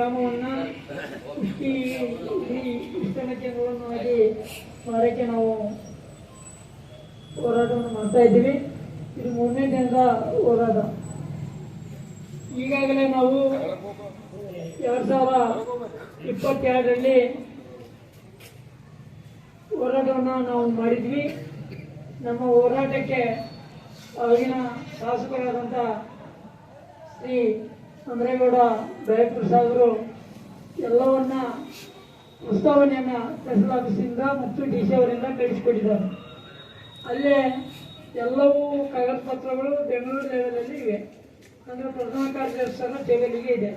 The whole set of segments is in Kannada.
ಗ್ರಾಮವನ್ನು ಈ ಇಷ್ಟನ ಕೇಂದ್ರವನ್ನು ಆಗಿ ಮಾಡೋಕ್ಕೆ ನಾವು ಹೋರಾಟವನ್ನು ಮಾಡ್ತಾ ಇದ್ದೀವಿ. ಇದು ಮೂರನೇ ದಿನದ ಹೋರಾಟ. ಈಗಾಗಲೇ ನಾವು ಎರಡು ಸಾವಿರ ಇಪ್ಪತ್ತೆರಡರಲ್ಲಿ ಹೋರಾಟವನ್ನು ನಾವು ಮಾಡಿದ್ವಿ. ನಮ್ಮ ಹೋರಾಟಕ್ಕೆ ಆಗಿನ ಶಾಸಕರಾದಂಥ ಶ್ರೀ ಚಂದ್ರೇಗೌಡ ದಯಪ್ರಸಾದ್ ಅವರು ಎಲ್ಲವನ್ನ ಪ್ರಸ್ತಾವನೆಯನ್ನು ತಹಸೀಲ್ ಆಫೀಸಿಂದ ಮತ್ತು ಡಿ ಸಿ ಅವರಿಂದ ಕಳಿಸಿಕೊಟ್ಟಿದ್ದಾರೆ. ಅಲ್ಲೇ ಎಲ್ಲವೂ ಕಾಗದ ಪತ್ರಗಳು ಬೆಂಗಳೂರು ಲೆವೆಲಲ್ಲಿ ಇವೆ. ಅಂದರೆ ಪ್ರಧಾನ ಕಾರ್ಯದರ್ಶನ ಟೇಬಲಿಗೆ ಇದೆ.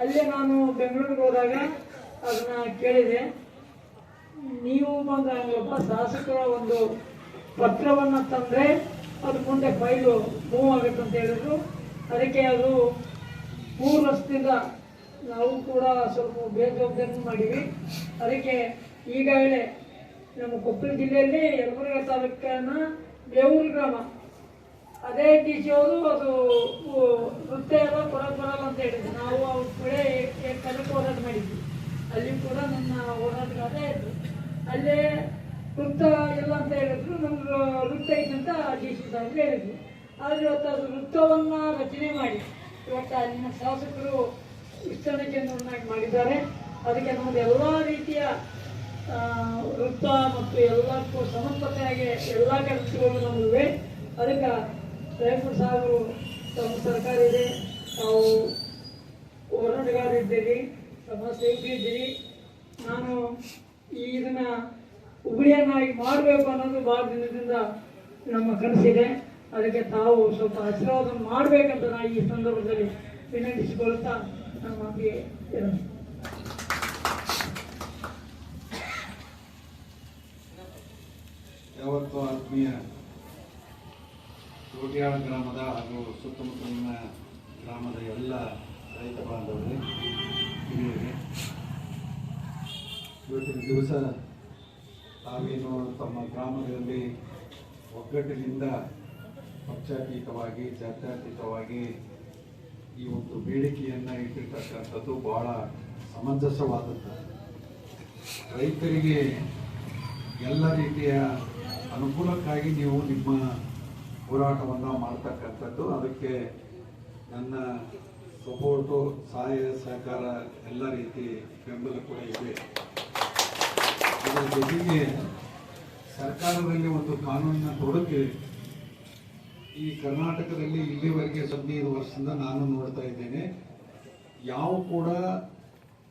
ಅಲ್ಲೇ ನಾನು ಬೆಂಗಳೂರಿಗೆ ಹೋದಾಗ ಅದನ್ನು ಕೇಳಿದೆ. ನೀವು ಬಂದಾಗಲಪ್ಪ ಶಾಸಕರ ಒಂದು ಪತ್ರವನ್ನು ತಂದರೆ ಅದು ಮುಂದೆ ಫೈಲು ಮೂವ್ ಆಗುತ್ತೆ ಅಂತ ಹೇಳಿದ್ರು. ಅದಕ್ಕೆ ಅದು ಮೂರು ವರ್ಷದಿಂದ ನಾವು ಕೂಡ ಸ್ವಲ್ಪ ಬೇಜವಾಬ್ದಾರಿ ಮಾಡಿವಿ ಅದಕ್ಕೆ ಈಗಾಗಲೇ ನಮ್ಮ ಕೊಪ್ಪಳ ಜಿಲ್ಲೆಯಲ್ಲಿ ಯಲಬುರ್ಗ ತಾಲೂಕನ್ನ ಬೇವೂರು ಗ್ರಾಮ. ಅದೇ ಡಿ ಸಿ ಅವರು ಅದು ನೃತ್ಯ ಎಲ್ಲ ಕೊಡಕ್ಕೆ ಅಂತ ಹೇಳಿದ್ರು. ನಾವು ಅವ್ರ ಕಡೆ ಕಲಕ್ಕೆ ಹೋರಾಟ ಮಾಡಿದ್ವಿ. ಅಲ್ಲಿ ಕೂಡ ನನ್ನ ಹೋರಾಟಗಾರ ಇದ್ರು ಅಲ್ಲೇ ವೃತ್ತ ಎಲ್ಲ ಅಂತ ಹೇಳಿದ್ರು. ನಮ್ಗೆ ಐತೆ ಅಂತ ಡಿ ಸಿ ಸಾಹೇಬ್ರು ಹೇಳಿದ್ವಿ. ಆದರೆ ಇವತ್ತು ಅದು ವೃತ್ತವನ್ನು ರಚನೆ ಮಾಡಿ ಇವತ್ತು ಅಲ್ಲಿನ ಶಾಸಕರು ವಿಸ್ತರಣೆ ಕೇಂದ್ರವನ್ನಾಗಿ ಮಾಡಿದ್ದಾರೆ. ಅದಕ್ಕೆ ನಮ್ಮದು ಎಲ್ಲ ರೀತಿಯ ವೃತ್ತ ಮತ್ತು ಎಲ್ಲಕ್ಕೂ ಸಮರ್ಪತೆಯಾಗಿ ಎಲ್ಲ ಕೆಲಸಗಳು ನಮಗಿವೆ ಅದಕ್ಕೆ ಜಯಪುರ ಸಾಹೇಬರು ತಮ್ಮ ಸರ್ಕಾರ ಇದೆ. ತಾವು ಹೋರಾಟಗಾರ ಇದ್ದೀರಿ ಸ್ನೇಹಿತರಿದ್ದೀರಿ ಸೇವಕರು ಇದ್ದೀರಿ. ನಾನು ಈ ಇದನ್ನ ಹುಬ್ಬಳ್ಳಿಯನ್ನಾಗಿ ಮಾಡಬೇಕು ಅನ್ನೋದು ಭಾಳ ದಿನದಿಂದ ನಮ್ಮ ಕನಸಿದೆ. ಅದಕ್ಕೆ ತಾವು ಸ್ವಲ್ಪ ಆಶೀರ್ವಾದ ಮಾಡಬೇಕಂತ ನಾನು ಈ ಸಂದರ್ಭದಲ್ಲಿ ವಿನಂತಿಸಿಕೊಳ್ತಾ ನಮ್ಮ ಅಂಗೆ ಯಾವತ್ತು ಆತ್ಮೀಯ ಕೋಟ್ಯಾಳ ಗ್ರಾಮದ ಹಾಗೂ ಸುತ್ತಮುತ್ತಲಿನ ಗ್ರಾಮದ ಎಲ್ಲ ರೈತ ಬಾಂಧವರೇ ಹಿರಿಯರಿಗೆ ಇವತ್ತಿನ ದಿವಸ ತಾವೇನು ತಮ್ಮ ಗ್ರಾಮಗಳಲ್ಲಿ ಒಗ್ಗಟ್ಟಿನಿಂದ ಪಕ್ಷಾತೀತವಾಗಿ, ಜಾತ್ಯತೀತವಾಗಿ ಈ ಒಂದು ಬೇಡಿಕೆಯನ್ನು ಇಟ್ಟಿರ್ತಕ್ಕಂಥದ್ದು ಬಹಳ ಸಮಂಜಸವಾದದ್ದು. ರೈತರಿಗೆ ಎಲ್ಲ ರೀತಿಯ ಅನುಕೂಲಕ್ಕಾಗಿ ನೀವು ನಿಮ್ಮ ಹೋರಾಟವನ್ನು ಮಾಡ್ತಕ್ಕಂಥದ್ದು. ಅದಕ್ಕೆ ನನ್ನ ಸಪೋರ್ಟು, ಸಹಾಯ, ಸಹಕಾರ ಎಲ್ಲ ರೀತಿ ಬೆಂಬಲ ಕೂಡ ಇದೆ. ಅದರ ಜೊತೆಗೆ ಸರ್ಕಾರದಲ್ಲಿ ಒಂದು ಕಾನೂನಿನ ತೊಡಕು ಈ ಕರ್ನಾಟಕದಲ್ಲಿ ಇಲ್ಲಿವರೆಗೆ ಹದಿನೈದು ವರ್ಷದಿಂದ ನಾನು ನೋಡ್ತಾ ಇದ್ದೇನೆ. ಯಾವ ಕೂಡ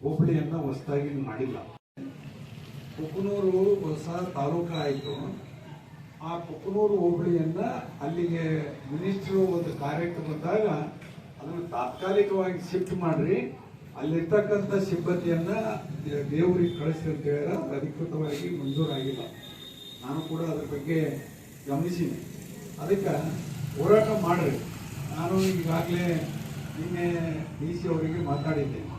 ಹೋಬಳಿಯನ್ನು ಹೊಸದಾಗಿ ಮಾಡಿಲ್ಲ. ಕುಕನೂರು ಹೊಸ ತಾಲೂಕು ಆಯಿತು. ಆ ಕುಕನೂರು ಹೋಬಳಿಯನ್ನ ಅಲ್ಲಿಗೆ ಮಿನಿಸ್ಟ್ರು ಒಂದು ಕಾರ್ಯಕ್ಕೆ ಬಂದಾಗ ಅದನ್ನು ತಾತ್ಕಾಲಿಕವಾಗಿ ಶಿಫ್ಟ್ ಮಾಡ್ರಿ. ಅಲ್ಲಿರ್ತಕ್ಕಂಥ ಸಿಬ್ಬಂದಿಯನ್ನ ದೇವರಿಗೆ ಕಳಿಸಿ ಅಂತ ಹೇಳಿದ್ರೆ ಅದು ಅಧಿಕೃತವಾಗಿ ಮಂಜೂರಾಗಿಲ್ಲ. ನಾನು ಕೂಡ ಅದ್ರ ಬಗ್ಗೆ ಗಮನಿಸಿದೆ ಅದಕ್ಕೆ ಹೋರಾಟ ಮಾಡ್ರಿ. ನಾನು ಈಗಾಗಲೇ ನಿನ್ನೆ ಡಿ ಸಿ ಅವರಿಗೆ ಮಾತಾಡಿದ್ದೇನೆ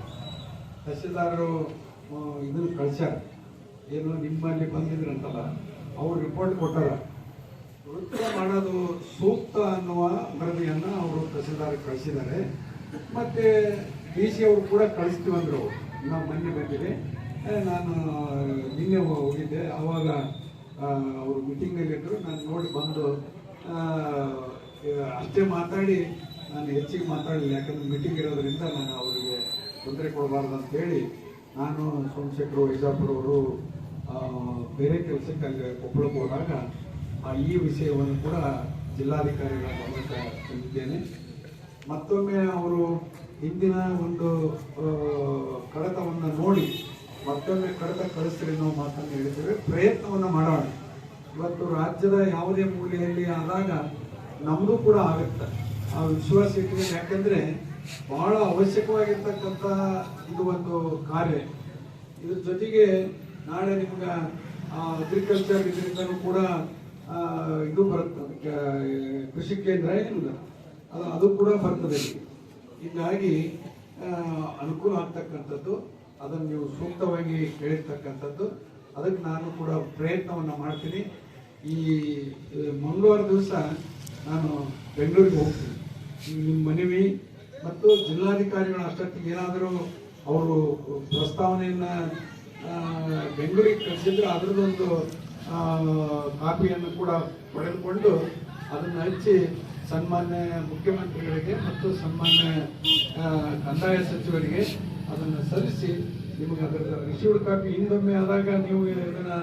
ತಹಸೀಲ್ದಾರರು ಇದನ್ನು ಕಳ್ಸ್ಯಾರ. ಏನು ನಿಮ್ಮಲ್ಲಿ ಬಂದಿದ್ರಂತಲ್ಲ, ಅವರು ರಿಪೋರ್ಟ್ ಕೊಟ್ಟಾರ. ವೃತ್ತ ಮಾಡೋದು ಸೂಕ್ತ ಅನ್ನುವ ವರದಿಯನ್ನು ಅವರು ತಹಸೀಲ್ದಾರ್ ಕಳಿಸಿದ್ದಾರೆ. ಮತ್ತು ಡಿ ಸಿ ಅವರು ಕೂಡ ಕಳಿಸ್ತೀವಂದರು ನಾವು ಮೊನ್ನೆ ಬಂದಿದೆ ನಾನು, ನಿನ್ನೆ ಹೋಗಿದ್ದೆ. ಆವಾಗ ಅವರು ಮೀಟಿಂಗಲ್ಲಿದ್ದರು ನಾನು ನೋಡಿ ಬಂದು ಅಷ್ಟೇ ಮಾತಾಡಿ ನಾನು ಹೆಚ್ಚಿಗೆ ಮಾತಾಡಲಿಲ್ಲ, ಯಾಕಂದ್ರೆ ಮೀಟಿಂಗ್ ಇರೋದ್ರಿಂದ ನಾನು ಅವರಿಗೆ ತೊಂದರೆ ಕೊಡಬಾರ್ದು ಅಂತ ಹೇಳಿ ನಾನು ಸೋಮಶೇಖರ್ ವೈಜಾಪುರ್ ಅವರು ಬೇರೆ ಕೆಲಸಕ್ಕೆ ಅಲ್ಲಿ ಕೊಪ್ಪಳಕ್ಕೆ ಹೋದಾಗ ಈ ವಿಷಯವನ್ನು ಕೂಡ ಜಿಲ್ಲಾಧಿಕಾರಿಗಳ ಗಮನಕ್ಕೆ ತಂದಿದ್ದೇನೆ. ಮತ್ತೊಮ್ಮೆ ಅವರು ಹಿಂದಿನ ಒಂದು ಕಡತವನ್ನು ನೋಡಿ, ಮತ್ತೊಮ್ಮೆ ಕಡತ ಕಳಿಸ್ರಿ ಅನ್ನೋ ಮಾತನ್ನು ಹೇಳಿದ್ದೇವೆ. ಪ್ರಯತ್ನವನ್ನು ಮಾಡೋಣ. ಇವತ್ತು ರಾಜ್ಯದ ಯಾವುದೇ ಮೂಲೆಯಲ್ಲಿ ಆದಾಗ ನಮ್ಮದು ಕೂಡ ಆಗುತ್ತೆ. ಆ ವಿಶ್ವಾಸ ಇಟ್ಟಿದೆ ಯಾಕಂದ್ರೆ ಬಹಳ ಅವಶ್ಯಕವಾಗಿರ್ತಕ್ಕಂತಹ ಇದು ಒಂದು ಕಾರ್ಯ. ಇದ್ರ ಜೊತೆಗೆ ನಾಳೆ ನಿಮ್ಗೆ ಅಗ್ರಿಕಲ್ಚರ್ ಇದರಿಂದ ಕೂಡ ಇದು ಬರುತ್ತೆ. ಕೃಷಿ ಕೇಂದ್ರ ಏನಿಲ್ಲ. ಅದು ಅದು ಕೂಡ ಬರ್ತದೆ. ಹೀಗಾಗಿ ಅನುಕೂಲ ಆಗ್ತಕ್ಕಂಥದ್ದು, ಅದನ್ನು ನೀವು ಸೂಕ್ತವಾಗಿ ಹೇಳಿರ್ತಕ್ಕಂಥದ್ದು, ಅದಕ್ಕೆ ನಾನು ಕೂಡ ಪ್ರಯತ್ನವನ್ನು ಮಾಡ್ತೀನಿ. ಈ ಮಂಗಳವಾರ ದಿವಸ ನಾನು ಬೆಂಗಳೂರಿಗೆ ಹೋಗ್ತೀನಿ. ನಿಮ್ಮ ಮನವಿ ಮತ್ತು ಜಿಲ್ಲಾಧಿಕಾರಿಗಳು ಅಷ್ಟೊತ್ತಿಗೆ ಏನಾದರೂ ಅವರು ಪ್ರಸ್ತಾವನೆಯನ್ನು ಬೆಂಗಳೂರಿಗೆ ಕಳಿಸಿದ್ರೆ ಅದರದೊಂದು ಕಾಪಿಯನ್ನು ಕೂಡ ಪಡೆದುಕೊಂಡು ಅದನ್ನು ಹಚ್ಚಿ ಸನ್ಮಾನ್ಯ ಮುಖ್ಯಮಂತ್ರಿಗಳಿಗೆ ಮತ್ತು ಸನ್ಮಾನ್ಯ ಕಂದಾಯ ಸಚಿವರಿಗೆ ಅದನ್ನು ಸಲ್ಲಿಸಿ ನಿಮಗೆ ಅದರ ರಿಸೀವ್ಡ್ ಕಾಪಿ ಹಿಂದೊಮ್ಮೆ ಆದಾಗ ನೀವು ಇದನ್ನು,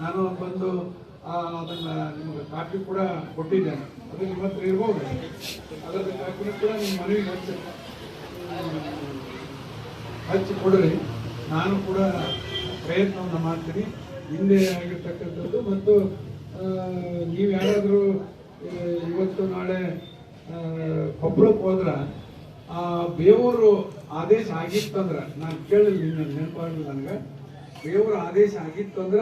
ನಾನು ಬಂದು ಅದನ್ನ ನಿಮಗೆ ಕಾಪಿ ಕೂಡ ಕೊಟ್ಟಿದ್ದೇನೆ. ಅದು ನಿಮ್ಮ ಹತ್ರ ಇರ್ಬೋದು ಅದರ ಕೂಡ ನಿಮ್ಮ ಮನವಿಗೆ ಹಚ್ಚಿ ಹಚ್ಚಿ ಕೊಡ್ರಿ. ನಾನು ಕೂಡ ಪ್ರಯತ್ನವನ್ನು ಮಾಡ್ತೀನಿ. ಹಿಂದೆ ಆಗಿರ್ತಕ್ಕಂಥದ್ದು ಮತ್ತು ನೀವು ಯಾರಾದರೂ ಇವತ್ತು ನಾಳೆ ಕೊಪ್ಪಳಕ್ಕೆ ಹೋದ್ರೆ, ಆ, ಬೇವರು ಆದೇಶ ಆಗಿತ್ತಂದ್ರೆ, ನಾನು ಕೇಳಿಲ್ಲ ನಿನ್ನ ನೆನಪಾಗಲಿಲ್ಲ ನನಗೆ. ಬೇವೂರು ಆದೇಶ ಆಗಿತ್ತಂದ್ರ